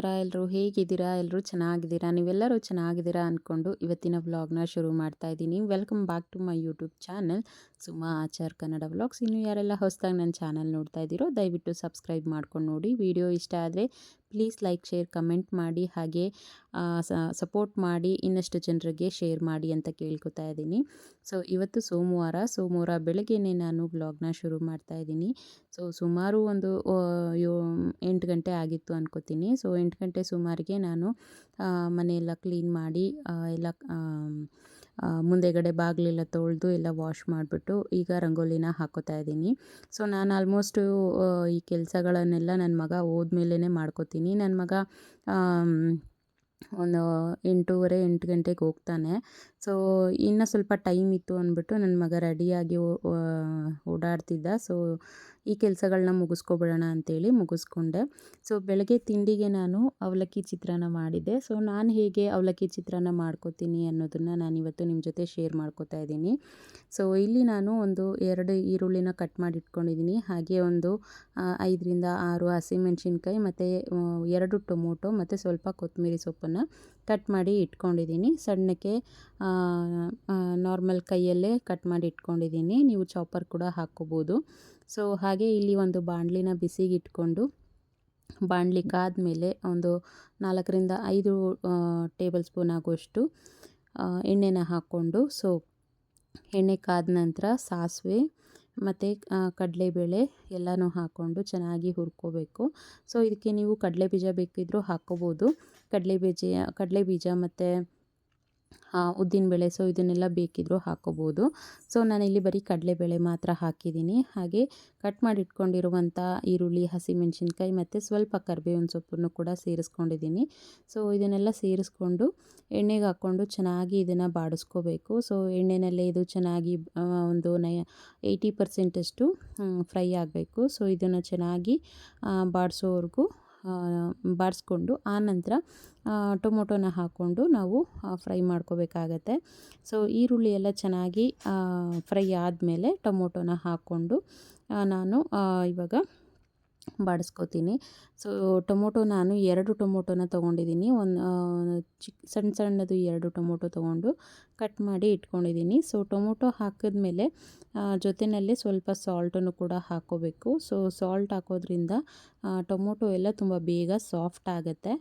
ನಮಸ್ಕಾರ ಎಲ್ಲರೂ ಹೇಗಿದ್ದೀರಾ? ಎಲ್ಲರೂ ಚೆನ್ನಾಗಿದ್ದೀರಾ? ನೀವೆಲ್ಲರೂ ಚೆನ್ನಾಗಿದ್ದೀರಾ ಅಂದ್ಕೊಂಡು ಇವತ್ತಿನ ವ್ಲಾಗ್ನ ಶುರು ಮಾಡ್ತಾ ಇದ್ದೀನಿ. Welcome back to my YouTube channel. Suma Achar, Kannada vlogs. ಇನ್ನು ಯಾರೆಲ್ಲ ಹೊಸದಾಗಿ ನನ್ನ ಚಾನಲ್ ನೋಡ್ತಾ ಇದ್ದೀರೋ, ದಯವಿಟ್ಟು ಸಬ್ಸ್ಕ್ರೈಬ್ ಮಾಡ್ಕೊಂಡು ನೋಡಿ. ವಿಡಿಯೋ ಇಷ್ಟ ಆದರೆ ಪ್ಲೀಸ್ ಲೈಕ್, ಶೇರ್, ಕಮೆಂಟ್ ಮಾಡಿ. ಹಾಗೆ ಸಪೋರ್ಟ್ ಮಾಡಿ. ಇನ್ನಷ್ಟು ಜನರಿಗೆ ಶೇರ್ ಮಾಡಿ ಅಂತ ಕೇಳ್ಕೊತಾ ಇದ್ದೀನಿ. ಸೊ, ಇವತ್ತು ಸೋಮವಾರ ಸೋಮವಾರ ಬೆಳಗ್ಗೆನೇ ನಾನು ಬ್ಲಾಗ್ನ ಶುರು ಮಾಡ್ತಾ ಇದ್ದೀನಿ. ಸೊ, ಸುಮಾರು ಒಂದು ಎಂಟು ಗಂಟೆ ಆಗಿತ್ತು ಅನ್ಕೋತೀನಿ. ಸೊ, ಎಂಟು ಗಂಟೆ ಸುಮಾರಿಗೆ ನಾನು ಮನೆಯೆಲ್ಲ ಕ್ಲೀನ್ ಮಾಡಿ ಎಲ್ಲ ಮುಂದೆಗಡೆ ಬಾಗಿಲೆಲ್ಲ ತೊಳೆದು ಎಲ್ಲ ವಾಶ್ ಮಾಡಿಬಿಟ್ಟು ಈಗ ರಂಗೋಲಿನ ಹಾಕೋತಾ ಇದ್ದೀನಿ. ಸೊ ನಾನು ಆಲ್ಮೋಸ್ಟು ಈ ಕೆಲಸಗಳನ್ನೆಲ್ಲ ನನ್ನ ಮಗ ಹೋದ್ಮೇಲೇ ಮಾಡ್ಕೋತೀನಿ. ನನ್ನ ಮಗ ಒಂದು ಎಂಟೂವರೆ, ಎಂಟು ಗಂಟೆಗೆ ಹೋಗ್ತಾನೆ. ಸೊ ಇನ್ನು ಸ್ವಲ್ಪ ಟೈಮ್ ಇತ್ತು ಅಂದ್ಬಿಟ್ಟು ನನ್ನ ಮಗ ರೆಡಿಯಾಗಿ ಓಡಾಡ್ತಿದ್ದ. ಸೊ ಈ ಕೆಲಸಗಳನ್ನ ಮುಗಿಸ್ಕೊಬಿಡೋಣ ಅಂತೇಳಿ ಮುಗಿಸ್ಕೊಂಡೆ. ಸೊ ಬೆಳಗ್ಗೆ ತಿಂಡಿಗೆ ನಾನು ಅವಲಕ್ಕಿ ಚಿತ್ರಾನ್ನ ಮಾಡಿದ್ದೆ. ಸೊ ನಾನು ಹೇಗೆ ಅವಲಕ್ಕಿ ಚಿತ್ರಾನ್ನ ಮಾಡ್ಕೋತೀನಿ ಅನ್ನೋದನ್ನು ನಾನು ಇವತ್ತು ನಿಮ್ಮ ಜೊತೆ ಶೇರ್ ಮಾಡ್ಕೋತಾ ಇದ್ದೀನಿ. ಸೊ ಇಲ್ಲಿ ನಾನು ಒಂದು ಎರಡು ಈರುಳ್ಳಿನ ಕಟ್ ಮಾಡಿ ಇಟ್ಕೊಂಡಿದ್ದೀನಿ ಹಾಗೆ ಒಂದು ಐದರಿಂದ ಆರು ಹಸಿಮೆಣ್ಸಿನ್ಕಾಯಿ ಮತ್ತು ಎರಡು ಟೊಮೊಟೊ ಮತ್ತು ಸ್ವಲ್ಪ ಕೊತ್ತಂಬರಿ ಸೊಪ್ಪನ್ನು ಕಟ್ ಮಾಡಿ ಇಟ್ಕೊಂಡಿದ್ದೀನಿ. ಸಣ್ಣಕ್ಕೆ ನಾರ್ಮಲ್ ಕೈಯಲ್ಲೇ ಕಟ್ ಮಾಡಿ ಇಟ್ಕೊಂಡಿದ್ದೀನಿ. ನೀವು ಚಾಪರ್ ಕೂಡ ಹಾಕ್ಕೋಬೋದು. ಸೊ ಹಾಗೆ ಇಲ್ಲಿ ಒಂದು ಬಾಣಲಿನ ಬಿಸಿಗೆ ಇಟ್ಕೊಂಡು ಬಾಣಲಿ ಕಾದ್ಮೇಲೆ ಒಂದು ನಾಲ್ಕರಿಂದ ಐದು ಟೇಬಲ್ ಸ್ಪೂನ್ ಆಗುವಷ್ಟು ಎಣ್ಣೆನ ಹಾಕ್ಕೊಂಡು ಸೊ ಎಣ್ಣೆ ಕಾದ ನಂತರ ಸಾಸಿವೆ ಮತ್ತು ಕಡಲೆಬೇಳೆ ಎಲ್ಲನೂ ಹಾಕ್ಕೊಂಡು ಚೆನ್ನಾಗಿ ಹುರ್ಕೋಬೇಕು. ಸೊ ಇದಕ್ಕೆ ನೀವು ಕಡಲೆ ಬೀಜ ಬೇಕಿದ್ದರೂ ಹಾಕ್ಕೋಬೋದು. ಕಡಲೆ ಬೀಜ ಕಡಲೆ ಬೀಜ ಮತ್ತು ಉದ್ದಿನಬೇಳೆ ಸೊ ಇದನ್ನೆಲ್ಲ ಬೇಕಿದ್ದರೂ ಹಾಕ್ಕೋಬೋದು ಸೊ ನಾನಿಲ್ಲಿ ಬರೀ ಕಡಲೆಬೇಳೆ ಮಾತ್ರ ಹಾಕಿದ್ದೀನಿ. ಹಾಗೆ ಕಟ್ ಮಾಡಿ ಇಟ್ಕೊಂಡಿರುವಂಥ ಈರುಳ್ಳಿ, ಹಸಿಮೆಣ್ಸಿನ್ಕಾಯಿ ಮತ್ತು ಸ್ವಲ್ಪ ಕರಿಬೇವಿನ ಸೊಪ್ಪನ್ನು ಕೂಡ ಸೇರಿಸ್ಕೊಂಡಿದ್ದೀನಿ. ಸೊ ಇದನ್ನೆಲ್ಲ ಸೇರಿಸ್ಕೊಂಡು ಎಣ್ಣೆಗೆ ಹಾಕ್ಕೊಂಡು ಚೆನ್ನಾಗಿ ಇದನ್ನು ಬಾಡಿಸ್ಕೋಬೇಕು. ಸೊ ಎಣ್ಣೆನಲ್ಲೇ ಇದು ಚೆನ್ನಾಗಿ ಒಂದು ನೈ ಏಯ್ಟಿ ಪರ್ಸೆಂಟಷ್ಟು ಫ್ರೈ ಆಗಬೇಕು. ಸೊ ಇದನ್ನು ಚೆನ್ನಾಗಿ ಬಾಡಿಸೋವರೆಗೂ ಬಾಡಿಸ್ಕೊಂಡು ಆನಂತರ ಟೊಮೊಟೊನ ಹಾಕ್ಕೊಂಡು ನಾವು ಫ್ರೈ ಮಾಡ್ಕೋಬೇಕಾಗತ್ತೆ. ಸೊ ಈರುಳ್ಳಿ ಎಲ್ಲ ಚೆನ್ನಾಗಿ ಫ್ರೈ ಆದಮೇಲೆ ಟೊಮೊಟೊನ ಹಾಕ್ಕೊಂಡು ನಾನು ಇವಾಗ ಬಾಡಿಸ್ಕೋತೀನಿ. ಸೊ ಟೊಮೊಟೊ ನಾನು ಎರಡು ಟೊಮೊಟೊನ ತೊಗೊಂಡಿದ್ದೀನಿ. ಒಂದು ಚಿಕ್ಕ ಸಣ್ಣ ಸಣ್ಣದು ಎರಡು ಟೊಮೊಟೊ ತೊಗೊಂಡು ಕಟ್ ಮಾಡಿ ಇಟ್ಕೊಂಡಿದ್ದೀನಿ. ಸೊ ಟೊಮೊಟೊ ಹಾಕಿದ್ಮೇಲೆ ಜೊತೆಯಲ್ಲಿ ಸ್ವಲ್ಪ ಸಾಲ್ಟನ್ನು ಕೂಡ ಹಾಕ್ಕೋಬೇಕು ಸೊ ಸಾಲ್ಟ್ ಹಾಕೋದ್ರಿಂದ ಟೊಮೊಟೊ ಎಲ್ಲ ತುಂಬ ಬೇಗ ಸಾಫ್ಟ್ ಆಗುತ್ತೆ.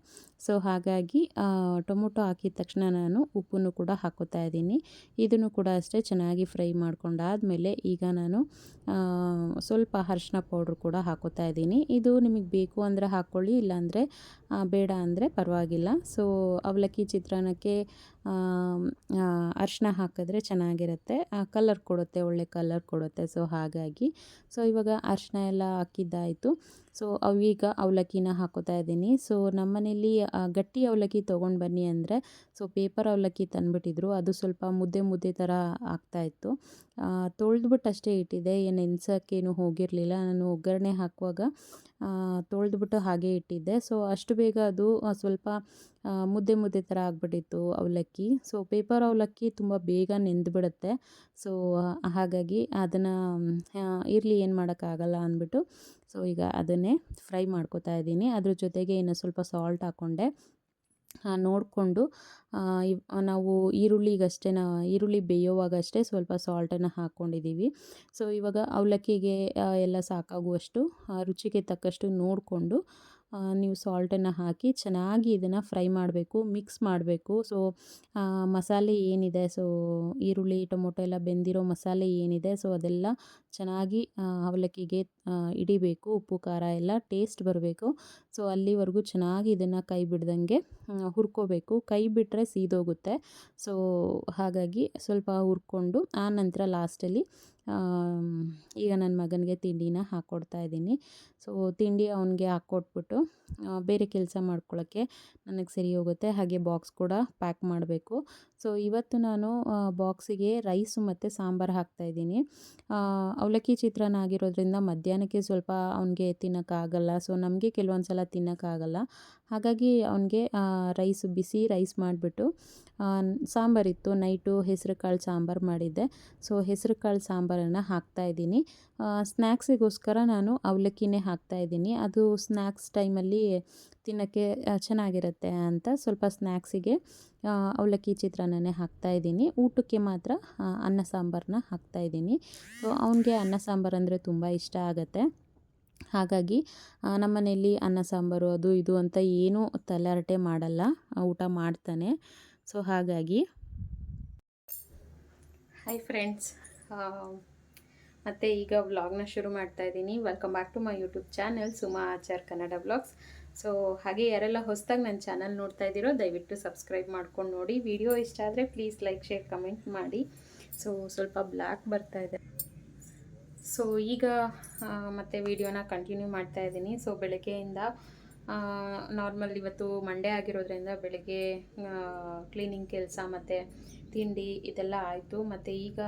ಸೊ ಹಾಗಾಗಿ ಟೊಮೊಟೊ ಹಾಕಿದ ತಕ್ಷಣ ನಾನು ಉಪ್ಪನ್ನು ಕೂಡ ಹಾಕೋತಾ ಇದ್ದೀನಿ. ಇದನ್ನು ಕೂಡ ಅಷ್ಟೇ ಚೆನ್ನಾಗಿ ಫ್ರೈ ಮಾಡ್ಕೊಂಡಾದಮೇಲೆ ಈಗ ನಾನು ಸ್ವಲ್ಪ ಅರಿಶಿನ ಪೌಡ್ರ್ ಕೂಡ ಹಾಕೋತಾ ಇದ್ದೀನಿ. ಇದು ನಿಮಗೆ ಬೇಕು ಅಂದರೆ ಹಾಕ್ಕೊಳ್ಳಿ ಇಲ್ಲಾಂದರೆ ಬೇಡ ಅಂದರೆ ಪರವಾಗಿಲ್ಲ. ಸೊ ಅವಲಕ್ಕಿ ಚಿತ್ರಾನ್ನಕ್ಕೆ ಅರಿಶಿನ ಹಾಕಿದ್ರೆ ಚೆನ್ನಾಗಿರುತ್ತೆ. ಕಲರ್ ಕೊಡುತ್ತೆ, ಒಳ್ಳೆ ಕಲರ್ ಕೊಡುತ್ತೆ. ಸೊ ಹಾಗಾಗಿ ಸೊ ಇವಾಗ ಅರಿಶಿನ ಎಲ್ಲ ಹಾಕಿದ್ದಾಯಿತು. ಸೊ ಅವೀಗ ಅವಲಕ್ಕಿನ ಹಾಕೋತಾ ಇದ್ದೀನಿ. ಸೊ ನಮ್ಮನೇಲಿ ಗಟ್ಟಿ ಅವಲಕ್ಕಿ ತೊಗೊಂಡು ಬನ್ನಿ ಅಂದರೆ ಸೊ ಪೇಪರ್ ಅವಲಕ್ಕಿ ತಂದುಬಿಟ್ಟಿದ್ರು. ಅದು ಸ್ವಲ್ಪ ಮುದ್ದೆ ಮುದ್ದೆ ಥರ ಆಗ್ತಾಯಿತ್ತು ತೊಳೆದ್ಬಿಟ್ಟು ಅಷ್ಟೇ ಇಟ್ಟಿದ್ದೆ. ಏನು ಎನ್ಸೋಕ್ಕೇನು ಹೋಗಿರಲಿಲ್ಲ. ನಾನು ಒಗ್ಗರಣೆ ಹಾಕುವಾಗ ತೊಳೆದ್ಬಿಟ್ಟು ಹಾಗೆ ಇಟ್ಟಿದ್ದೆ. ಸೊ ಅಷ್ಟು ಬೇಗ ಅದು ಸ್ವಲ್ಪ ಮುದ್ದೆ ಮುದ್ದೆ ಥರ ಆಗಿಬಿಟ್ಟಿತ್ತು ಅವಲಕ್ಕಿ. ಸೊ ಪೇಪರ್ ಅವಲಕ್ಕಿ ತುಂಬ ಬೇಗ ನೆಂದುಬಿಡುತ್ತೆ. ಸೊ ಹಾಗಾಗಿ ಅದನ್ನು ಇರಲಿ ಏನು ಮಾಡೋಕ್ಕಾಗಲ್ಲ ಅಂದ್ಬಿಟ್ಟು ಸೊ ಈಗ ಅದನ್ನೇ ಫ್ರೈ ಮಾಡ್ಕೋತಾ ಇದ್ದೀನಿ. ಅದ್ರ ಜೊತೆಗೆ ಇನ್ನು ಸ್ವಲ್ಪ ಸಾಲ್ಟ್ ಹಾಕ್ಕೊಂಡೆ ನೋಡಿಕೊಂಡು ನಾವು ಈರುಳ್ಳಿಗಷ್ಟೇ, ನಾ, ಈರುಳ್ಳಿ ಬೇಯೋವಾಗಷ್ಟೇ ಸ್ವಲ್ಪ ಸಾಲ್ಟನ್ನು ಹಾಕ್ಕೊಂಡಿದ್ದೀವಿ ಸೊ ಇವಾಗ ಅವಲಕ್ಕಿಗೆ ಎಲ್ಲ ಸಾಕಾಗುವಷ್ಟು ರುಚಿಗೆ ತಕ್ಕಷ್ಟು ನೋಡಿಕೊಂಡು ನೀವು ಸಾಲ್ಟನ್ನು ಹಾಕಿ ಚೆನ್ನಾಗಿ ಇದನ್ನು ಫ್ರೈ ಮಾಡಬೇಕು, ಮಿಕ್ಸ್ ಮಾಡಬೇಕು. ಸೊ ಮಸಾಲೆ ಏನಿದೆ? ಸೊ ಈರುಳ್ಳಿ, ಟೊಮೊಟೊ ಎಲ್ಲ ಬೆಂದಿರೋ ಮಸಾಲೆ ಏನಿದೆ? ಸೊ ಅದೆಲ್ಲ ಚೆನ್ನಾಗಿ ಅವಲಕ್ಕಿಗೆ ಹಿಡಿಬೇಕು ಉಪ್ಪು, ಖಾರ ಎಲ್ಲ ಟೇಸ್ಟ್ ಬರಬೇಕು. ಸೊ ಅಲ್ಲಿವರೆಗೂ ಚೆನ್ನಾಗಿ ಇದನ್ನು ಕೈ ಬಿಡ್ದಂಗೆ ಹುರ್ಕೋಬೇಕು. ಕೈ ಬಿಟ್ಟರೆ ಸೀದೋಗುತ್ತೆ. ಸೊ ಹಾಗಾಗಿ ಸ್ವಲ್ಪ ಹುರ್ಕೊಂಡು, ಆ ನಂತರ ಲಾಸ್ಟಲ್ಲಿ ಈಗ ನನ್ನ ಮಗನಿಗೆ ತಿಂಡಿನ ಹಾಕ್ಕೊಡ್ತಾ ಇದ್ದೀನಿ. ಸೊ ತಿಂಡಿ ಅವನಿಗೆ ಹಾಕ್ಕೊಟ್ಬಿಟ್ಟು ಬೇರೆ ಕೆಲಸ ಮಾಡ್ಕೊಳ್ಳೋಕ್ಕೆ ನನಗೆ ಸರಿ ಹೋಗುತ್ತೆ. ಹಾಗೆ ಬಾಕ್ಸ್ ಕೂಡ ಪ್ಯಾಕ್ ಮಾಡಬೇಕು. ಸೊ ಇವತ್ತು ನಾನು ಬಾಕ್ಸಿಗೆ ರೈಸು ಮತ್ತು ಸಾಂಬಾರು ಹಾಕ್ತಾಯಿದ್ದೀನಿ ಅವಲಕ್ಕಿ ಚಿತ್ರಾನ್ನ ಆಗಿರೋದ್ರಿಂದ ಮಧ್ಯಾಹ್ನಕ್ಕೆ ಸ್ವಲ್ಪ ಅವನಿಗೆ ತಿನ್ನೋಕ್ಕಾಗಲ್ಲ. ಸೊ ನಮಗೆ ಕೆಲವೊಂದು ಸಲ ತಿನ್ನೋಕ್ಕಾಗಲ್ಲ. ಹಾಗಾಗಿ ಅವನಿಗೆ ರೈಸ್ ಬಿಸಿ ರೈಸ್ ಮಾಡಿಬಿಟ್ಟು ಸಾಂಬಾರಿತ್ತು. ನೈಟು ಹೆಸರು ಕಾಳು ಸಾಂಬಾರು ಮಾಡಿದ್ದೆ. ಸೊ ಹೆಸರು ಕಾಳು ಸಾಂಬಾರನ್ನು ಹಾಕ್ತಾಯಿದ್ದೀನಿ ಸ್ನ್ಯಾಕ್ಸಿಗೋಸ್ಕರ ನಾನು ಅವಲಕ್ಕಿನೇ ಹಾಕ್ತಾಯಿದ್ದೀನಿ ಅದು ಸ್ನ್ಯಾಕ್ಸ್ ಟೈಮಲ್ಲಿ ತಿನ್ನೋಕ್ಕೆ ಚೆನ್ನಾಗಿರುತ್ತೆ ಅಂತ ಸ್ವಲ್ಪ ಸ್ನ್ಯಾಕ್ಸಿಗೆ ಅವಲಕ್ಕಿ ಚಿತ್ರಾನ್ನನೇ ಹಾಕ್ತಾಯಿದ್ದೀನಿ ಊಟಕ್ಕೆ ಮಾತ್ರ ಅನ್ನ ಸಾಂಬಾರನ್ನ ಹಾಕ್ತಾಯಿದ್ದೀನಿ ಸೊ, ಅವನಿಗೆ ಅನ್ನ ಸಾಂಬಾರು ಅಂದರೆ ತುಂಬ ಇಷ್ಟ ಆಗುತ್ತೆ. ಹಾಗಾಗಿ ನಮ್ಮ ಮನೆಯಲ್ಲಿ ಅನ್ನ ಸಾಂಬಾರು ಅದು ಇದು ಅಂತ ಏನೂ ತಲೆಹರಟೆ ಮಾಡಲ್ಲ. ಊಟ ಮಾಡ್ತಾನೆ. ಸೊ, ಹಾಗಾಗಿ. ಹಾಯ್ ಫ್ರೆಂಡ್ಸ್ ಮತ್ತು ಈಗ ವ್ಲಾಗ್ನ ಶುರು ಮಾಡ್ತಾ ಇದ್ದೀನಿ. Welcome back to my YouTube channel Suma Achar Kannada vlogs so ಹಾಗೆ ಯಾರೆಲ್ಲ ಹೊಸದಾಗಿ ನನ್ನ ಚಾನಲ್ ನೋಡ್ತಾ ಇದ್ದೀರೋ, ದಯವಿಟ್ಟು ಸಬ್ಸ್ಕ್ರೈಬ್ ಮಾಡ್ಕೊಂಡು ನೋಡಿ. ವಿಡಿಯೋ ಇಷ್ಟ ಆದರೆ ಪ್ಲೀಸ್ ಲೈಕ್ ಶೇರ್ ಕಮೆಂಟ್ ಮಾಡಿ. ಸೊ ಸ್ವಲ್ಪ ಬ್ಲ್ಯಾಕ್ ಬರ್ತಾ ಇದೆ. ಸೊ ಈಗ ಮತ್ತೆ ವಿಡಿಯೋನ ಕಂಟಿನ್ಯೂ ಮಾಡ್ತಾ ಇದ್ದೀನಿ. ಸೊ ಬೆಳಗ್ಗೆಯಿಂದ ನಾರ್ಮಲ್ ಇವತ್ತು ಮಂಡೇ ಆಗಿರೋದ್ರಿಂದ ಬೆಳಗ್ಗೆ ಕ್ಲೀನಿಂಗ್ ಕೆಲಸ ಮತ್ತು ತಿಂಡಿ ಇದೆಲ್ಲ ಆಯಿತು. ಮತ್ತು ಈಗ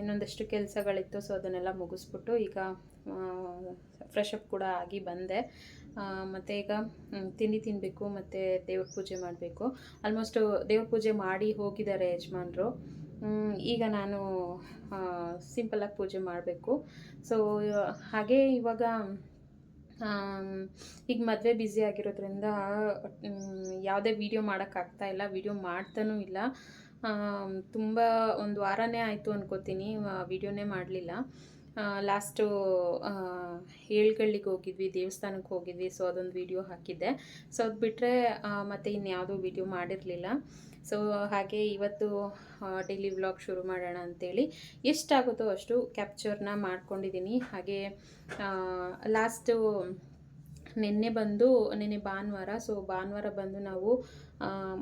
ಇನ್ನೊಂದಷ್ಟು ಕೆಲಸಗಳಿತ್ತು. ಸೊ ಅದನ್ನೆಲ್ಲ ಮುಗಿಸ್ಬಿಟ್ಟು ಈಗ ಫ್ರೆಶ್ ಅಪ್ ಕೂಡ ಆಗಿ ಬಂದೆ. ಮತ್ತು ಈಗ ತಿಂಡಿ ತಿನ್ನಬೇಕು ಮತ್ತು ದೇವ್ರ ಪೂಜೆ ಮಾಡಬೇಕು. ಆಲ್ಮೋಸ್ಟು ದೇವ್ರ ಪೂಜೆ ಮಾಡಿ ಹೋಗಿದ್ದಾರೆ ಯಜಮಾನ್ರು. ಈಗ ನಾನು ಸಿಂಪಲ್ಲಾಗಿ ಪೂಜೆ ಮಾಡಬೇಕು. ಸೊ ಹಾಗೆ ಇವಾಗ ಈಗ ಮದುವೆ ಬ್ಯುಸಿ ಆಗಿರೋದ್ರಿಂದ ಯಾವುದೇ ವೀಡಿಯೋ ಮಾಡೋಕ್ಕಾಗ್ತಾ ಇಲ್ಲ ವೀಡಿಯೋ ಮಾಡ್ತಾನೂ ಇಲ್ಲ. ತುಂಬ ಒಂದು ವಾರನೇ ಆಯಿತು ಅನ್ಕೋತೀನಿ ವೀಡಿಯೋನೇ ಮಾಡಲಿಲ್ಲ. ಲಾಸ್ಟು ಏಳ್ಗಳ್ಳಿಗೆ ಹೋಗಿದ್ವಿ ದೇವಸ್ಥಾನಕ್ಕೆ ಹೋಗಿದ್ವಿ ಸೊ ಅದೊಂದು ವೀಡಿಯೋ ಹಾಕಿದ್ದೆ. ಸೊ ಅದು ಬಿಟ್ಟರೆ ಮತ್ತು ಇನ್ಯಾವುದೂ ವೀಡಿಯೋ ಮಾಡಿರಲಿಲ್ಲ. ಸೊ ಹಾಗೆ ಇವತ್ತು ಡೈಲಿ ವ್ಲಾಗ್ ಶುರು ಮಾಡೋಣ ಅಂತೇಳಿ. ಎಷ್ಟಾಗುತ್ತೋ ಅಷ್ಟು ಕ್ಯಾಪ್ಚರ್ನ ಮಾಡ್ಕೊಂಡಿದ್ದೀನಿ ಹಾಗೆ ಲಾಸ್ಟು ನಿನ್ನೆ ಬಂದು, ನಿನ್ನೆ ಭಾನುವಾರ ಸೊ ಭಾನುವಾರ ಬಂದು ನಾವು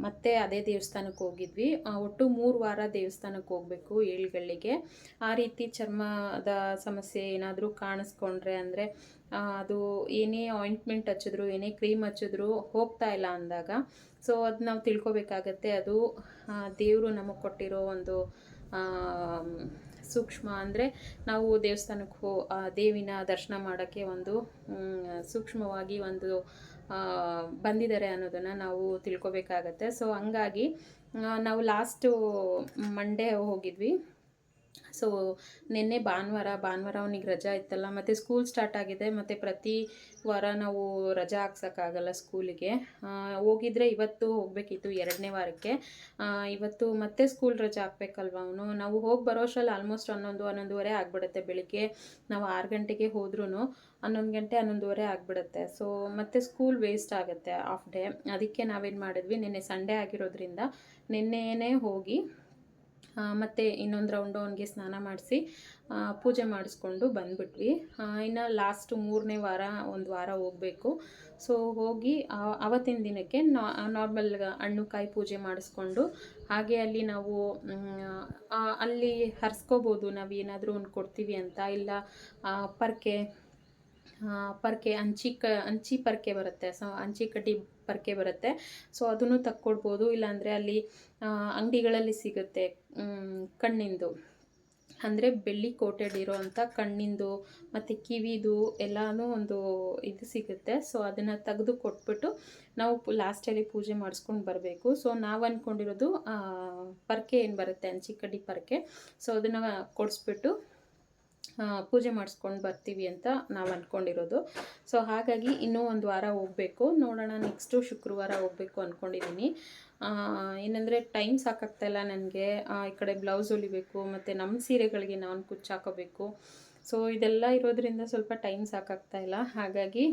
ಮತ್ತೆ ಅದೇ ದೇವಸ್ಥಾನಕ್ಕೆ ಹೋಗಿದ್ವಿ. ಒಟ್ಟು ಮೂರು ವಾರ ದೇವಸ್ಥಾನಕ್ಕೆ ಹೋಗಬೇಕು ಏಳುಗಳಿಗೆ. ಆ ರೀತಿ ಚರ್ಮದ ಸಮಸ್ಯೆ ಏನಾದರೂ ಕಾಣಿಸ್ಕೊಂಡ್ರೆ ಅಂದರೆ ಅದು ಏನೇ ಆಯಿಂಟ್ಮೆಂಟ್ ಹಚ್ಚಿದ್ರು, ಏನೇ ಕ್ರೀಮ್ ಹಚ್ಚಿದ್ರು ಹೋಗ್ತಾ ಇಲ್ಲ ಅಂದಾಗ ಸೊ ಅದು ನಾವು ತಿಳ್ಕೊಬೇಕಾಗತ್ತೆ. ಅದು ದೇವರು ನಮಗೆ ಕೊಟ್ಟಿರೋ ಒಂದು ಸೂಕ್ಷ್ಮ ಅಂದರೆ ನಾವು ದೇವಸ್ಥಾನಕ್ಕೆ ಹೋ ದೇವಿನ ದರ್ಶನ ಮಾಡೋಕ್ಕೆ ಒಂದು ಸೂಕ್ಷ್ಮವಾಗಿ ಒಂದು ಬಂದಿದ್ದಾರೆ ಅನ್ನೋದನ್ನು ನಾವು ತಿಳ್ಕೊಬೇಕಾಗತ್ತೆ. ಸೊ ಹಂಗಾಗಿ ನಾವು ಲಾಸ್ಟು ಮಂಡೇ ಹೋಗಿದ್ವಿ. ಸೊ ನಿನ್ನೆ ಭಾನುವಾರ ಭಾನುವಾರ ಅವನಿಗೆ ರಜಾ ಇತ್ತಲ್ಲ, ಮತ್ತು ಸ್ಕೂಲ್ ಸ್ಟಾರ್ಟ್ ಆಗಿದೆ, ಮತ್ತು ಪ್ರತಿ ವಾರ ನಾವು ರಜಾ ಹಾಕ್ಸೋಕ್ಕಾಗಲ್ಲ ಸ್ಕೂಲಿಗೆ ಹೋಗಿದ್ರೆ ಇವತ್ತು ಹೋಗಬೇಕಿತ್ತು ಎರಡನೇ ವಾರಕ್ಕೆ. ಇವತ್ತು ಮತ್ತೆ ಸ್ಕೂಲ್ ರಜಾ ಹಾಕ್ಬೇಕಲ್ವ ಅವನು? ನಾವು ಹೋಗಿ ಬರೋ ಅಷ್ಟರಲ್ಲಿ ಆಲ್ಮೋಸ್ಟ್ ಹನ್ನೊಂದು, ಹನ್ನೊಂದುವರೆ ಆಗಿಬಿಡುತ್ತೆ ಬೆಳಿಗ್ಗೆ. ನಾವು ಆರು ಗಂಟೆಗೆ ಹೋದ್ರೂ ಹನ್ನೊಂದು ಗಂಟೆ, ಹನ್ನೊಂದುವರೆ ಆಗಿಬಿಡುತ್ತೆ. ಸೊ ಮತ್ತೆ ಸ್ಕೂಲ್ ವೇಸ್ಟ್ ಆಗುತ್ತೆ ಆಫ್ ಡೇ ಅದಕ್ಕೆ ನಾವೇನು ಮಾಡಿದ್ವಿ? ನಿನ್ನೆ ಸಂಡೇ ಆಗಿರೋದ್ರಿಂದ ನಿನ್ನೆಯೇ ಹೋಗಿ ಮತ್ತು ಇನ್ನೊಂದು ರೌಂಡು ಅವನಿಗೆ ಸ್ನಾನ ಮಾಡಿಸಿ ಪೂಜೆ ಮಾಡಿಸ್ಕೊಂಡು ಬಂದ್ಬಿಟ್ವಿ. ಇನ್ನು ಲಾಸ್ಟು ಮೂರನೇ ವಾರ, ಒಂದು ವಾರ ಹೋಗಬೇಕು. ಸೊ ಹೋಗಿ ಅವತ್ತಿನ ದಿನಕ್ಕೆ ನಾರ್ಮಲ್ ಹಣ್ಣು ಕಾಯಿ ಪೂಜೆ ಮಾಡಿಸ್ಕೊಂಡು, ಹಾಗೆ ಅಲ್ಲಿ ನಾವು ಅಲ್ಲಿ ಹರಿಸ್ಕೋಬೋದು, ನಾವು ಏನಾದರೂ ಒಂದು ಕೊಡ್ತೀವಿ ಅಂತ, ಇಲ್ಲ ಪರ್ಕೆ ಪರ್ಕೆ, ಅಂಚಿ ಕ, ಅಂಚಿ ಪರ್ಕೆ ಬರುತ್ತೆ. ಸೊ, ಅಂಚಿ ಕಡ್ಡಿ ಪರ್ಕೆ ಬರುತ್ತೆ. ಸೊ, ಅದನ್ನು ತಕ್ಕೊಡ್ಬೋದು ಇಲ್ಲಾಂದರೆ ಅಲ್ಲಿ ಅಂಗಡಿಗಳಲ್ಲಿ ಸಿಗುತ್ತೆ ಕಣ್ಣಿಂದು. ಅಂದರೆ ಬೆಳ್ಳಿ ಕೋಟೆಡ್ ಇರೋವಂಥ ಕಣ್ಣಿಂದು ಮತ್ತು ಕಿವಿದು ಎಲ್ಲನೂ ಒಂದು ಇದು ಸಿಗುತ್ತೆ. ಸೊ, ಅದನ್ನು ತೆಗೆದು ಕೊಟ್ಬಿಟ್ಟು ನಾವು ಲಾಸ್ಟಲ್ಲಿ ಪೂಜೆ ಮಾಡಿಸ್ಕೊಂಡು ಬರಬೇಕು. ಸೊ, ನಾವು ಅಂದ್ಕೊಂಡಿರೋದು ಪರ್ಕೆ ಏನು ಬರುತ್ತೆ ಅಂಚಿಕಡ್ಡಿ ಪರ್ಕೆ. ಸೊ, ಅದನ್ನು ಕೊಡಿಸ್ಬಿಟ್ಟು ಪೂಜೆ ಮಾಡಿಸ್ಕೊಂಡು ಬರ್ತೀವಿ ಅಂತ ನಾವು ಅಂದ್ಕೊಂಡಿರೋದು ಸೊ ಹಾಗಾಗಿ ಇನ್ನೂ ಒಂದು ವಾರ ಹೋಗಬೇಕು. ನೋಡೋಣ ನೆಕ್ಸ್ಟು ಶುಕ್ರವಾರ ಹೋಗಬೇಕು ಅಂದ್ಕೊಂಡಿದ್ದೀನಿ ಏನಂದರೆ ಟೈಮ್ ಸಾಕಾಗ್ತಾಯಿಲ್ಲ ನನಗೆ. ಈ ಕಡೆ ಬ್ಲೌಸ್ ಹೊಲಿಬೇಕು, ಮತ್ತು ನಮ್ಮ ಸೀರೆಗಳಿಗೆ ನಾನು ಕುಚ್ಚಾಕೋಬೇಕು ಸೊ ಇದೆಲ್ಲ ಇರೋದ್ರಿಂದ ಸ್ವಲ್ಪ ಟೈಮ್ ಸಾಕಾಗ್ತಾಯಿಲ್ಲ ಹಾಗಾಗಿ,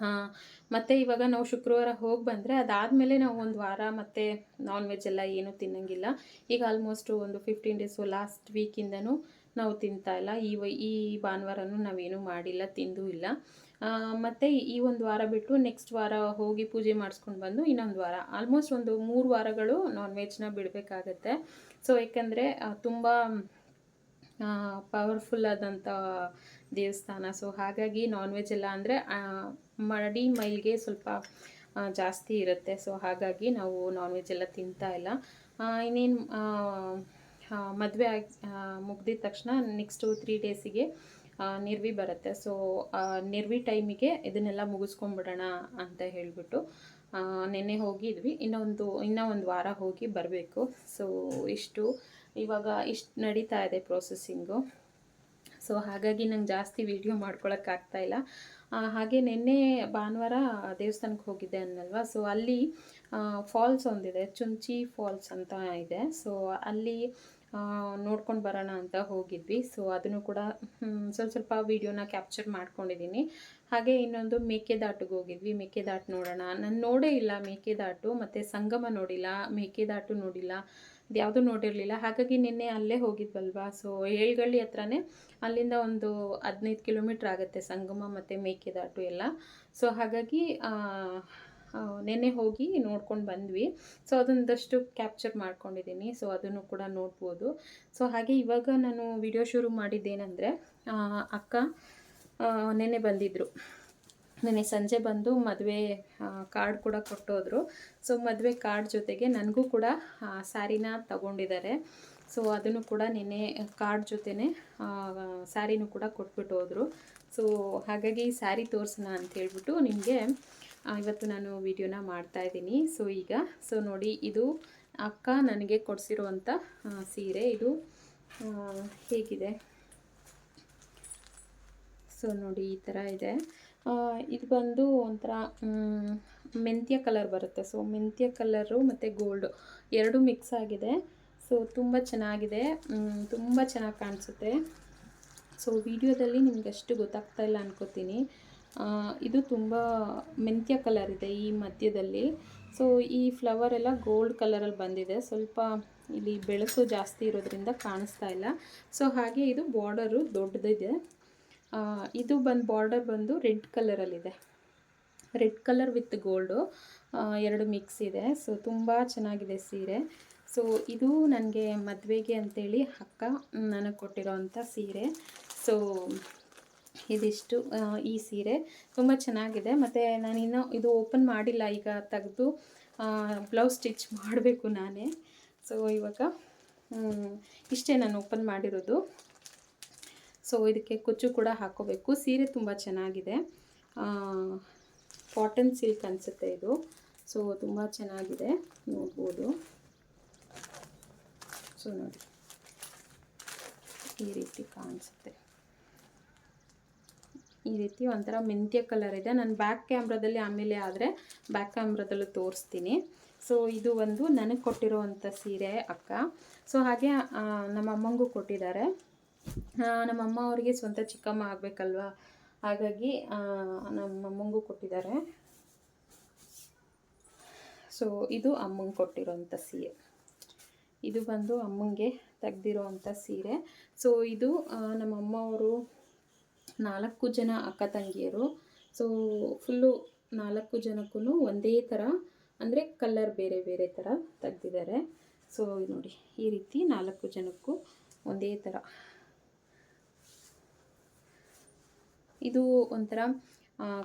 ಹಾಂ, ಮತ್ತು ಇವಾಗ ನಾವು ಶುಕ್ರವಾರ ಹೋಗಿ ಬಂದರೆ ಅದಾದಮೇಲೆ ನಾವು ಒಂದು ವಾರ ಮತ್ತು ನಾನ್ ವೆಜ್ ಎಲ್ಲ ಏನೂ ತಿನ್ನೋಂಗಿಲ್ಲ. ಈಗ ಆಲ್ಮೋಸ್ಟು ಒಂದು ಫಿಫ್ಟೀನ್ ಡೇಸು ಲಾಸ್ಟ್ ವೀಕಿಂದನೂ ನಾವು ತಿಂತಾ ಇಲ್ಲ. ಈ ಈ ಭಾನುವಾರನೂ ನಾವೇನು ಮಾಡಿಲ್ಲ, ತಿಂದೂ ಇಲ್ಲ. ಮತ್ತು ಈ ಒಂದು ವಾರ ಬಿಟ್ಟು ನೆಕ್ಸ್ಟ್ ವಾರ ಹೋಗಿ ಪೂಜೆ ಮಾಡಿಸ್ಕೊಂಡು ಬಂದು ಇನ್ನೊಂದು ವಾರ. ಆಲ್ಮೋಸ್ಟ್ ಒಂದು ಮೂರು ವಾರಗಳು ನಾನ್ ವೆಜ್ನ ಬಿಡಬೇಕಾಗತ್ತೆ. ಸೊ ಏಕೆಂದರೆ ತುಂಬ ಪವರ್ಫುಲ್ ಆದಂಥ ದೇವಸ್ಥಾನ. ಸೊ ಹಾಗಾಗಿ ನಾನ್ ವೆಜ್ ಎಲ್ಲ ಅಂದರೆ ಮಡಿ ಮೈಲ್ಗೆ ಸ್ವಲ್ಪ ಜಾಸ್ತಿ ಇರುತ್ತೆ. ಸೊ ಹಾಗಾಗಿ ನಾವು ನಾನ್ ವೆಜ್ ಎಲ್ಲ ತಿಂತಾ ಇಲ್ಲ. ಇನ್ನೇನು ಮದುವೆ ಆಗಿ ಮುಗ್ದಿದ ತಕ್ಷಣ ನೆಕ್ಸ್ಟು ತ್ರೀ ಡೇಸಿಗೆ ನಿರ್ವಿ ಬರುತ್ತೆ. ಸೊ ನಿರ್ವಿ ಟೈಮಿಗೆ ಇದನ್ನೆಲ್ಲ ಮುಗಿಸ್ಕೊಂಬಿಡೋಣ ಅಂತ ಹೇಳಿಬಿಟ್ಟು ನೆನ್ನೆ ಹೋಗಿದ್ವಿ. ಇನ್ನೊಂದು, ಇನ್ನೂ ಒಂದು ವಾರ ಹೋಗಿ ಬರಬೇಕು. ಸೊ ಇಷ್ಟು. ಇವಾಗ ಇಷ್ಟು ನಡೀತಾ ಇದೆ ಪ್ರೊಸೆಸ್ಸಿಂಗು ಸೊ ಹಾಗಾಗಿ ನಂಗೆ ಜಾಸ್ತಿ ವೀಡಿಯೋ ಮಾಡ್ಕೊಳಕ್ಕಾಗ್ತಾ ಇಲ್ಲ. ಹಾಗೆ ನಿನ್ನೆ ಭಾನುವಾರ ದೇವಸ್ಥಾನಕ್ಕೆ ಹೋಗಿದ್ದೆ ಅನ್ನಲ್ವ? ಸೊ ಅಲ್ಲಿ ಫಾಲ್ಸ್ ಒಂದಿದೆ ಚುಂಚಿ ಫಾಲ್ಸ್ ಅಂತ ಇದೆ. ಸೊ ಅಲ್ಲಿ ನೋಡ್ಕೊಂಡು ಬರೋಣ ಅಂತ ಹೋಗಿದ್ವಿ. ಸೊ ಅದನ್ನು ಕೂಡ ಸ್ವಲ್ಪ ಸ್ವಲ್ಪ ವೀಡಿಯೋನ ಕ್ಯಾಪ್ಚರ್ ಮಾಡ್ಕೊಂಡಿದ್ದೀನಿ ಹಾಗೆ ಇನ್ನೊಂದು ಮೇಕೆದಾಟಿಗೆ ಹೋಗಿದ್ವಿ. ಮೇಕೆದಾಟು ನೋಡೋಣ. ನಾನು ನೋಡೇ ಇಲ್ಲ ಮೇಕೆದಾಟು, ಮತ್ತು ಸಂಗಮ ನೋಡಿಲ್ಲ, ಮೇಕೆದಾಟು ನೋಡಿಲ್ಲ. ಯಾವುದೂ ನೋಡಿರಲಿಲ್ಲ. ಹಾಗಾಗಿ ನಿನ್ನೆ ಅಲ್ಲೇ ಹೋಗಿದ್ವಲ್ವಾ? ಸೊ ಏಳ್ಗಳ್ಳಿ ಹತ್ರನೇ ಅಲ್ಲಿಂದ ಒಂದು ಹದಿನೈದು ಕಿಲೋಮೀಟ್ರ್ ಆಗುತ್ತೆ ಸಂಗಮ ಮತ್ತು ಮೇಕೆದಾಟು ಎಲ್ಲ. ಸೊ ಹಾಗಾಗಿ ನೆನ್ನೆ ಹೋಗಿ ನೋಡ್ಕೊಂಡು ಬಂದ್ವಿ. ಸೊ ಅದೊಂದಷ್ಟು ಕ್ಯಾಪ್ಚರ್ ಮಾಡ್ಕೊಂಡಿದ್ದೀನಿ ಸೊ ಅದನ್ನು ಕೂಡ ನೋಡ್ಬೋದು. ಸೊ ಹಾಗೆ ಇವಾಗ ನಾನು ವಿಡಿಯೋ ಶುರು ಮಾಡಿದ್ದೇನೆಂದರೆ ಅಕ್ಕ ನೆನ್ನೆ ಬಂದಿದ್ದರು ನೆನ್ನೆ ಸಂಜೆ ಬಂದು ಮದುವೆ ಕಾರ್ಡ್ ಕೂಡ ಕೊಟ್ಟೋದ್ರು. ಸೊ ಮದುವೆ ಕಾರ್ಡ್ ಜೊತೆಗೆ ನನಗೂ ಕೂಡ ಸ್ಯಾರಿನ ತಗೊಂಡಿದ್ದಾರೆ. ಸೊ ಅದನ್ನು ಕೂಡ ನೆನ್ನೆ ಕಾರ್ಡ್ ಜೊತೆನೇ ಸ್ಯಾರಿನೂ ಕೂಡ ಕೊಟ್ಬಿಟ್ಟು ಹೋದರು. ಸೊ ಹಾಗಾಗಿ ಸ್ಯಾರಿ ತೋರಿಸೋಣ ಅಂತ ಹೇಳ್ಬಿಟ್ಟು ನಿಮಗೆ ಇವತ್ತು ನಾನು ವಿಡಿಯೋನ ಮಾಡ್ತಾ ಇದ್ದೀನಿ. ಸೊ ಈಗ ಸೊ ನೋಡಿ, ಇದು ಅಕ್ಕ ನನಗೆ ಕೊಡಿಸಿರುವಂಥ ಸೀರೆ. ಇದು ಹೇಗಿದೆ? ಸೊ ನೋಡಿ, ಈ ಥರ ಇದೆ. ಇದು ಬಂದು ಒಂಥರ ಮೆಂತ್ಯ ಕಲರ್ ಬರುತ್ತೆ. ಸೊ ಮೆಂತ್ಯ ಕಲರು ಮತ್ತು ಗೋಲ್ಡು ಎರಡು ಮಿಕ್ಸ್ ಆಗಿದೆ. ಸೊ ತುಂಬ ಚೆನ್ನಾಗಿದೆ. ತುಂಬ ಚೆನ್ನಾಗಿ ಕಾಣಿಸುತ್ತೆ. ಸೊ ವಿಡಿಯೋದಲ್ಲಿ ನಿಮ್ಗೆ ಅಷ್ಟು ಗೊತ್ತಾಗ್ತಾ ಇಲ್ಲ ಅನ್ಕೋತೀನಿ. ಇದು ತುಂಬ ಮೆಂತ್ಯ ಕಲರ್ ಇದೆ ಈ ಮಧ್ಯದಲ್ಲಿ. ಸೊ ಈ ಫ್ಲವರ್ ಎಲ್ಲ ಗೋಲ್ಡ್ ಕಲರಲ್ಲಿ ಬಂದಿದೆ. ಸ್ವಲ್ಪ ಇಲ್ಲಿ ಬೆಳಕು ಜಾಸ್ತಿ ಇರೋದ್ರಿಂದ ಕಾಣಿಸ್ತಾ ಇಲ್ಲ. ಸೊ ಹಾಗೆ ಇದು ಬಾರ್ಡರು ದೊಡ್ಡದಿದೆ. ಇದು ಬಂದು ಬಾರ್ಡರ್ ಬಂದು ರೆಡ್ ಕಲರಲ್ಲಿದೆ ರೆಡ್ ಕಲರ್ ವಿತ್ ಗೋಲ್ಡು ಎರಡು ಮಿಕ್ಸ್ ಇದೆ. ಸೊ ತುಂಬ ಚೆನ್ನಾಗಿದೆ ಸೀರೆ. ಸೊ ಇದು ನನಗೆ ಮದುವೆಗೆ ಅಂತೇಳಿ ಅಕ್ಕ ನನಗೆ ಕೊಟ್ಟಿರೋವಂಥ ಸೀರೆ. ಸೊ ಇದಿಷ್ಟು ಈ ಸೀರೆ. ತುಂಬ ಚೆನ್ನಾಗಿದೆ. ಮತ್ತು ನಾನಿನ್ನು ಇದು ಓಪನ್ ಮಾಡಿಲ್ಲ, ಈಗ ತೆಗೆದು ಬ್ಲೌಸ್ ಸ್ಟಿಚ್ ಮಾಡಬೇಕು ನಾನೇ. ಸೊ ಇವಾಗ ಇಷ್ಟೇ ನಾನು ಓಪನ್ ಮಾಡಿರೋದು. ಸೊ ಇದಕ್ಕೆ ಕುಚ್ಚು ಕೂಡ ಹಾಕೋಬೇಕು. ಸೀರೆ ತುಂಬ ಚೆನ್ನಾಗಿದೆ. ಕಾಟನ್ ಸಿಲ್ಕ್ ಅನಿಸುತ್ತೆ ಇದು. ಸೊ ತುಂಬ ಚೆನ್ನಾಗಿದೆ. ನೋಡ್ಬೋದು. ಸೊ ನೋಡಿ. ಈ ರೀತಿ ಕಾಣಿಸುತ್ತೆ. ಈ ರೀತಿ ಒಂಥರ ಮೆಂತ್ಯ ಕಲರ್ ಇದೆ. ನಾನು ಬ್ಯಾಕ್ ಕ್ಯಾಮ್ರಾದಲ್ಲಿ ಆಮೇಲೆ ಆದರೆ ಬ್ಯಾಕ್ ಕ್ಯಾಮ್ರಾದಲ್ಲೂ ತೋರಿಸ್ತೀನಿ. ಸೊ ಇದು ಒಂದು ನನಗೆ ಕೊಟ್ಟಿರೋವಂಥ ಸೀರೆ ಅಕ್ಕ. ಸೊ ಹಾಗೆ ನಮ್ಮ ಅಮ್ಮಂಗೂ ಕೊಟ್ಟಿದ್ದಾರೆ. ನಮ್ಮಮ್ಮ ಅವರಿಗೆ ಸ್ವಂತ ಚಿಕ್ಕಮ್ಮ ಆಗಬೇಕಲ್ವಾ? ಹಾಗಾಗಿ ನಮ್ಮ ಅಮ್ಮಂಗೂ ಕೊಟ್ಟಿದ್ದಾರೆ. ಸೊ ಇದು ಅಮ್ಮಂಗೆ ಕೊಟ್ಟಿರೋವಂಥ ಸೀರೆ. ಇದು ಬಂದು ಅಮ್ಮಂಗೆ ತೆಗ್ದಿರೋವಂಥ ಸೀರೆ. ಸೊ ಇದು ನಮ್ಮ ಅಮ್ಮ ಅಮ್ಮವರು ನಾಲ್ಕು ಜನ ಅಕ್ಕ ತಂಗಿಯರು. ಸೊ ಫುಲ್ಲು ನಾಲ್ಕು ಜನಕ್ಕೂ ಒಂದೇ ಥರ ಅಂದರೆ ಕಲ್ಲರ್ ಬೇರೆ ಬೇರೆ ಥರ ತೆಗ್ದಿದ್ದಾರೆ. ಸೊ ನೋಡಿ, ಈ ರೀತಿ ನಾಲ್ಕು ಜನಕ್ಕೂ ಒಂದೇ ಥರ ಇದು ಒಂಥರ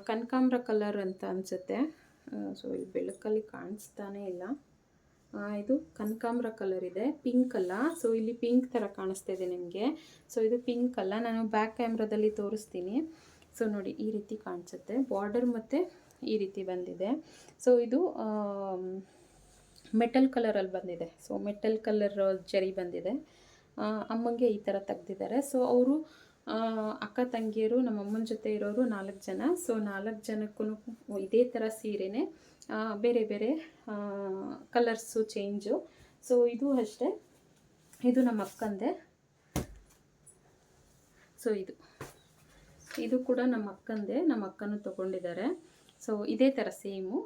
ಕನಕಾಂಬ್ರ ಕಲರ್ ಅಂತ ಅನಿಸುತ್ತೆ. ಸೊ ಈ ಬೆಳಕಲ್ಲಿ ಕಾಣಿಸ್ತಾನೇ ಇಲ್ಲ. ಇದು ಕನಕಾಂಬ್ರ ಕಲರ್ ಇದೆ. ಪಿಂಕ್ ಅಲ್ಲ. ಸೊ ಇಲ್ಲಿ ಪಿಂಕ್ ಥರ ಕಾಣಿಸ್ತಾ ಇದೆ ನಿಮಗೆ. ಸೊ ಇದು ಪಿಂಕ್ ಅಲ್ಲ. ನಾನು ಬ್ಯಾಕ್ ಕ್ಯಾಮ್ರಾದಲ್ಲಿ ತೋರಿಸ್ತೀನಿ. ಸೊ ನೋಡಿ, ಈ ರೀತಿ ಕಾಣಿಸುತ್ತೆ. ಬಾರ್ಡರ್ ಮತ್ತು ಈ ರೀತಿ ಬಂದಿದೆ. ಸೊ ಇದು ಮೆಟಲ್ ಕಲರಲ್ಲಿ ಬಂದಿದೆ. ಸೊ ಮೆಟಲ್ ಕಲರ್ ಜರಿ ಬಂದಿದೆ. ಅಮ್ಮಂಗೆ ಈ ಥರ ತೆಗ್ದಿದ್ದಾರೆ. ಸೊ ಅವರು ಅಕ್ಕ ತಂಗಿಯರು, ನಮ್ಮ ಅಮ್ಮನ ಜೊತೆ ಇರೋರು ನಾಲ್ಕು ಜನ. ಸೊ ನಾಲ್ಕು ಜನಕ್ಕೂ ಇದೇ ಥರ ಸೀರೆನೇ ಬೇರೆ ಬೇರೆ ಕಲರ್ಸು ಚೇಂಜು ಸೊ ಇದು ಅಷ್ಟೇ. ಇದು ನಮ್ಮ ಅಕ್ಕಂದೆ. ಸೊ ಇದು. ಇದು ಕೂಡ ನಮ್ಮ ಅಕ್ಕಂದೆ. ನಮ್ಮ ಅಕ್ಕನೂ ತೊಗೊಂಡಿದ್ದಾರೆ. ಸೊ ಇದೇ ಥರ ಸೇಮು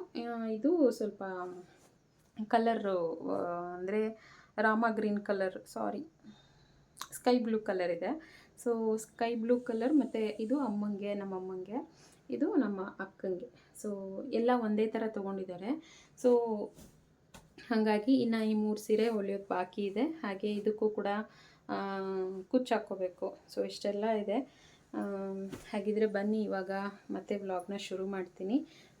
ಇದು ಸ್ವಲ್ಪ ಕಲರು ಅಂದರೆ Rama green colour sari sky blue colour ಇದೆ. ಸೊ ಸ್ಕೈ ಬ್ಲೂ ಕಲರ್ ಮತ್ತು ಇದು ಅಮ್ಮಂಗೆ, ನಮ್ಮ ಅಮ್ಮಂಗೆ. ಇದು ನಮ್ಮ ಅಕ್ಕಂಗೆ. ಸೊ ಎಲ್ಲ ಒಂದೇ ಥರ ತೊಗೊಂಡಿದ್ದಾರೆ. ಸೊ ಹಾಗಾಗಿ ಇನ್ನು ಈ ಮೂರು ಸೀರೆ ಹೊಲಿಯೋದು ಬಾಕಿ ಇದೆ. ಹಾಗೆ ಇದಕ್ಕೂ ಕೂಡ ಕುಚ್ಚು ಹಾಕ್ಕೋಬೇಕು. ಸೊ ಇಷ್ಟೆಲ್ಲ ಇದೆ. ಹಾಗಿದ್ರೆ ಬನ್ನಿ ಇವಾಗ ಮತ್ತೆ ವ್ಲಾಗ್ನ ಶುರು ಮಾಡ್ತೀನಿ.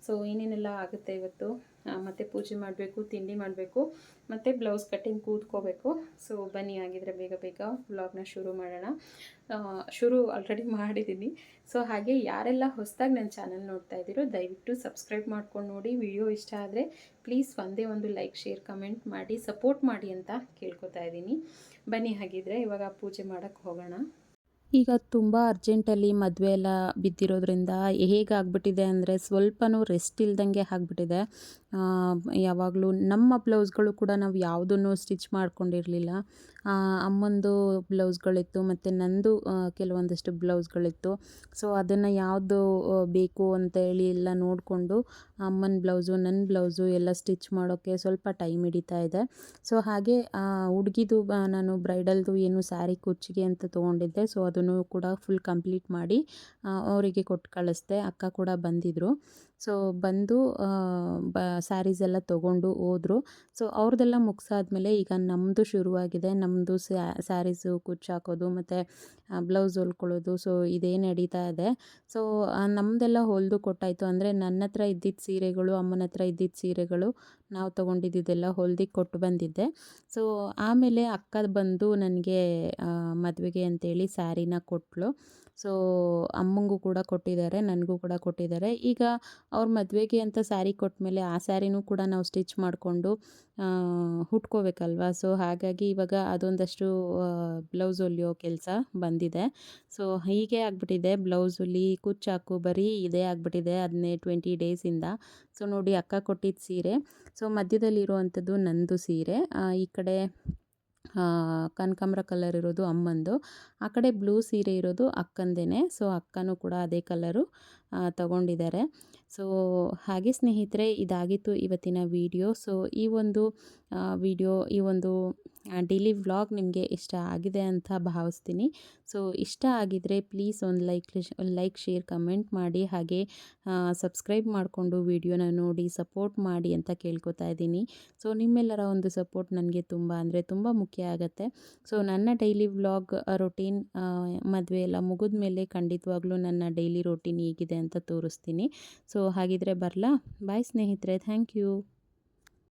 ಸೊ ಏನೇನೆಲ್ಲ ಆಗುತ್ತೆ ಇವತ್ತು? ಮತ್ತು ಪೂಜೆ ಮಾಡಬೇಕು, ತಿಂಡಿ ಮಾಡಬೇಕು, ಮತ್ತು ಬ್ಲೌಸ್ ಕಟ್ಟಿಂಗ್ ಕೂತ್ಕೋಬೇಕು. ಸೊ ಬನ್ನಿ ಆಗಿದ್ರೆ ಬೇಗ ಬೇಗ ವ್ಲಾಗ್ನ ಶುರು ಮಾಡೋಣ. ಶುರು ಆಲ್ರೆಡಿ ಮಾಡಿದ್ದೀನಿ ಸೊ ಹಾಗೆ ಯಾರೆಲ್ಲ ಹೊಸದಾಗಿ ನನ್ನ ಚಾನಲ್ ನೋಡ್ತಾ ಇದ್ದೀರೋ, ದಯವಿಟ್ಟು ಸಬ್ಸ್ಕ್ರೈಬ್ ಮಾಡ್ಕೊಂಡು ನೋಡಿ. ವಿಡಿಯೋ ಇಷ್ಟ ಆದರೆ ಪ್ಲೀಸ್ ಒಂದೇ ಒಂದು ಲೈಕ್ ಶೇರ್ ಕಮೆಂಟ್ ಮಾಡಿ ಸಪೋರ್ಟ್ ಮಾಡಿ ಅಂತ ಕೇಳ್ಕೊತಾ ಇದ್ದೀನಿ. ಬನ್ನಿ ಹಾಗಿದ್ರೆ ಇವಾಗ ಪೂಜೆ ಮಾಡೋಕ್ಕೆ ಹೋಗೋಣ. ಈಗ ತುಂಬ ಅರ್ಜೆಂಟಲ್ಲಿ ಮದುವೆ ಎಲ್ಲ ಬಿದ್ದಿರೋದ್ರಿಂದ ಹೇಗಾಗ್ಬಿಟ್ಟಿದೆ ಅಂದರೆ ಸ್ವಲ್ಪನೂ ರೆಸ್ಟ್ ಇಲ್ದಂಗೆ ಆಗಿಬಿಟ್ಟಿದೆ. ಯಾವಾಗಲೂ ನಮ್ಮ ಬ್ಲೌಸ್ಗಳು ಕೂಡ ನಾವು ಯಾವುದನ್ನು ಸ್ಟಿಚ್ ಮಾಡ್ಕೊಂಡಿರಲಿಲ್ಲ. ಅಮ್ಮಂದು ಬ್ಲೌಸ್ಗಳಿತ್ತು ಮತ್ತು ನಂದು ಆ, ಕೆಲವೊಂದಷ್ಟು ಬ್ಲೌಸ್ಗಳಿತ್ತು. ಸೊ ಅದನ್ನು ಯಾವುದು ಬೇಕು ಅಂತ ಹೇಳಿ ಎಲ್ಲ ನೋಡಿಕೊಂಡು ಅಮ್ಮನ ಬ್ಲೌಸು ನನ್ನ ಬ್ಲೌಸು ಎಲ್ಲ ಸ್ಟಿಚ್ ಮಾಡೋಕ್ಕೆ ಸ್ವಲ್ಪ ಟೈಮ್ ಹಿಡಿತಾ ಇದೆ. ಸೊ ಹಾಗೆ ಹುಡುಗಿದು ನಾನು ಬ್ರೈಡಲ್ದು ಏನು ಸ್ಯಾರಿ ಕುಚ್ಚಿಗೆ ಅಂತ ತೊಗೊಂಡಿದ್ದೆ. ಸೊ ಅದನ್ನು ಕೂಡ ಫುಲ್ ಕಂಪ್ಲೀಟ್ ಮಾಡಿ ಅವರಿಗೆ ಕೊಟ್ಟು ಕಳಿಸ್ದೆ. ಅಕ್ಕ ಕೂಡ ಬಂದಿದ್ದರು ಸೊ ಬಂದು ಬ ಸ್ಯಾರೀಸ್ ಎಲ್ಲ ತೊಗೊಂಡು ಹೋದರು. ಸೊ ಅವ್ರದ್ದೆಲ್ಲ ಮುಗಿಸಾದ್ಮೇಲೆ ಈಗ ನಮ್ಮದು ಶುರುವಾಗಿದೆ. ನಮ್ಮದು ಸ್ಯಾರೀಸು ಕುಚ್ಚು ಹಾಕೋದು ಮತ್ತು ಬ್ಲೌಸ್ ಹೊಲ್ಕೊಳ್ಳೋದು ಸೊ ಇದೇ ನಡೀತಾ ಇದೆ. ಸೊ ನಮ್ಮದೆಲ್ಲ ಹೊಲಿದು ಕೊಟ್ಟಾಯಿತು. ಅಂದರೆ ನನ್ನ ಹತ್ರ ಇದ್ದಿದ್ದ ಸೀರೆಗಳು, ಅಮ್ಮನ ಹತ್ರ ಇದ್ದಿದ್ದ ಸೀರೆಗಳು ನಾವು ತೊಗೊಂಡಿದ್ದೆಲ್ಲ ಹೊಲ್ದಿ ಕೊಟ್ಟು ಬಂದಿದ್ದೆ. ಸೊ ಆಮೇಲೆ ಅಕ್ಕ ಬಂದು ನನಗೆ ಮದುವೆಗೆ ಅಂತೇಳಿ ಸ್ಯಾರಿನ ಕೊಟ್ಟಳು ಸೊ, ಅಮ್ಮಂಗೂ ಕೂಡ ಕೊಟ್ಟಿದ್ದಾರೆ, ನನಗೂ ಕೂಡ ಕೊಟ್ಟಿದ್ದಾರೆ. ಈಗ ಅವ್ರ ಮದುವೆಗೆ ಅಂತ ಸ್ಯಾರಿ ಕೊಟ್ಟಮೇಲೆ ಆ ಸ್ಯಾರಿನೂ ಕೂಡ ನಾವು ಸ್ಟಿಚ್ ಮಾಡಿಕೊಂಡು ಹುಟ್ಕೋಬೇಕಲ್ವಾ ಸೊ, ಹಾಗಾಗಿ ಇವಾಗ ಅದೊಂದಷ್ಟು ಬ್ಲೌಸ್ ಹೊಲಿಯೋ ಕೆಲಸ ಬಂದಿದೆ. ಸೊ, ಹೀಗೆ ಆಗಿಬಿಟ್ಟಿದೆ. ಬ್ಲೌಸ್ ಹೊಲಿ ಕುಚ್ಚಾಕು ಬರೀ ಇದೇ ಆಗಿಬಿಟ್ಟಿದೆ ಅದನ್ನೇ ಟ್ವೆಂಟಿ ಡೇಸಿಂದ. ಸೊ, ನೋಡಿ ಅಕ್ಕ ಕೊಟ್ಟಿದ್ದ ಸೀರೆ. ಸೊ, ಮಧ್ಯದಲ್ಲಿರುವಂಥದ್ದು ನಂದು ಸೀರೆ. ಈ ಕಡೆ ಕನಕಾಂಬ್ರ ಕಲರ್ ಇರೋದು ಅಮ್ಮಂದು. ಆ ಕಡೆ ಬ್ಲೂ ಸೀರೆ ಇರೋದು ಅಕ್ಕಂದೇ ಸೊ ಅಕ್ಕನೂ ಕೂಡ ಅದೇ ಕಲರು ತಗೊಂಡಿದ್ದಾರೆ. ಸೊ, ಹಾಗೆ ಸ್ನೇಹಿತರೆ, ಇದಾಗಿತ್ತು ಇವತ್ತಿನ ವಿಡಿಯೋ. ಸೊ, ಈ ಒಂದು ವಿಡಿಯೋ, ಈ ಒಂದು ಡೈಲಿ ವ್ಲಾಗ್ ನಿಮಗೆ ಇಷ್ಟ ಆಗಿದೆ ಅಂತ ಭಾವಿಸ್ತೀನಿ. ಸೊ, ಇಷ್ಟ ಆಗಿದ್ದರೆ ಪ್ಲೀಸ್ ಒಂದು ಲೈಕ್ ಲೈಕ್ ಶೇರ್ ಕಮೆಂಟ್ ಮಾಡಿ. ಹಾಗೆ ಸಬ್ಸ್ಕ್ರೈಬ್ ಮಾಡಿಕೊಂಡು ವಿಡಿಯೋನ ನೋಡಿ ಸಪೋರ್ಟ್ ಮಾಡಿ ಅಂತ ಕೇಳ್ಕೊತಾ ಇದ್ದೀನಿ. ಸೊ, ನಿಮ್ಮೆಲ್ಲರ ಒಂದು ಸಪೋರ್ಟ್ ನನಗೆ ತುಂಬ ಅಂದರೆ ತುಂಬ ಮುಖ್ಯ ಆಗುತ್ತೆ. ಸೊ, ನನ್ನ ಡೈಲಿ ವ್ಲಾಗ್ ರೊಟೀನ್ ಮದುವೆ ಎಲ್ಲ ಮುಗಿದ ಮೇಲೆ ಖಂಡಿತವಾಗ್ಲೂ ನನ್ನ ಡೈಲಿ ರೊಟೀನ್ ಹೇಗಿದೆ ಅಂತ ತೋರಿಸ್ತೀನಿ. ಸೊ ಹಾಗಿದ್ರೆ ಬರಲಾ? ಬಾಯ್ ಸ್ನೇಹಿತರೆ ಥ್ಯಾಂಕ್ ಯು